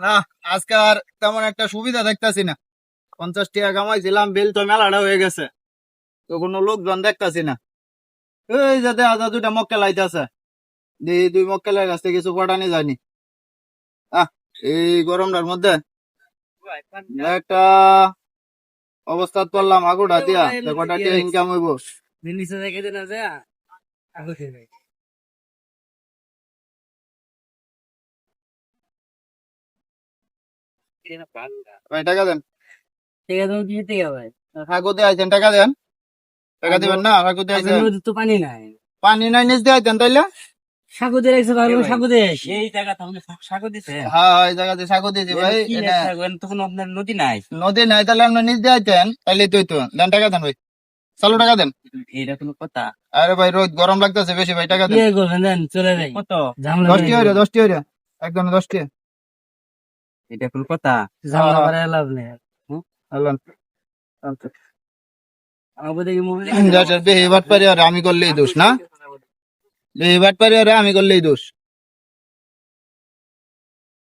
না আজকে আর তেমন একটা সুবিধা দেখতাছি না। পঞ্চাশ টাকা কামাইছিলাম বিল তো মেলাটা হয়ে গেছে। তো কোনো লোকজন দেখতাছি না। এই যাতে আজা দুটা মক্কেল আইতাছে। এই দুই মক্কেলের কাছ থেকে কিছু পাঠানি যায়নি। আহ এই গরমটার মধ্যে একটা অবস্থা পড়লাম আগুটা দিয়া। কটা ইনকাম হইব? নিচে দেখে দেন যে ভাই টাকা দেন। ঠিক আছে তুমি দিতে হবে কাকুতে আইছেন টাকা দেন। টাকা দিবেন না কাকুতে আইছেন। নদীর তো পানি নাই। পানি নাই নিচ দিয়ে আইতেন তাইলে? সাগু দিয়ে রাখছে ভালো সাগু দিয়ে এই জায়গা তাহলে সাগু দিছে। হ্যাঁ এই জায়গাতে সাগু দিয়েছি ভাই তখন আপনার নদী নাই। নদী নাই তাহলে আপনি নিচ দিয়ে আইতেন তাইলে তুই তো দেন টাকা দেন ভাই। চালু টাকা দেন। এটা কোনো কথা। আরে ভাই রোদ গরম লাগতেছে বেশি ভাই টাকা দেন। চলে যাই। কত? দশটি হইরে দশটি হইরে। একদম দশটি। এটা কোন কথা? ঝামেলা করে লাভ নেই আল্লাহ। আমি করলেই দোষ না? বেহিবাট পারি আর আমি করলেই দোষ।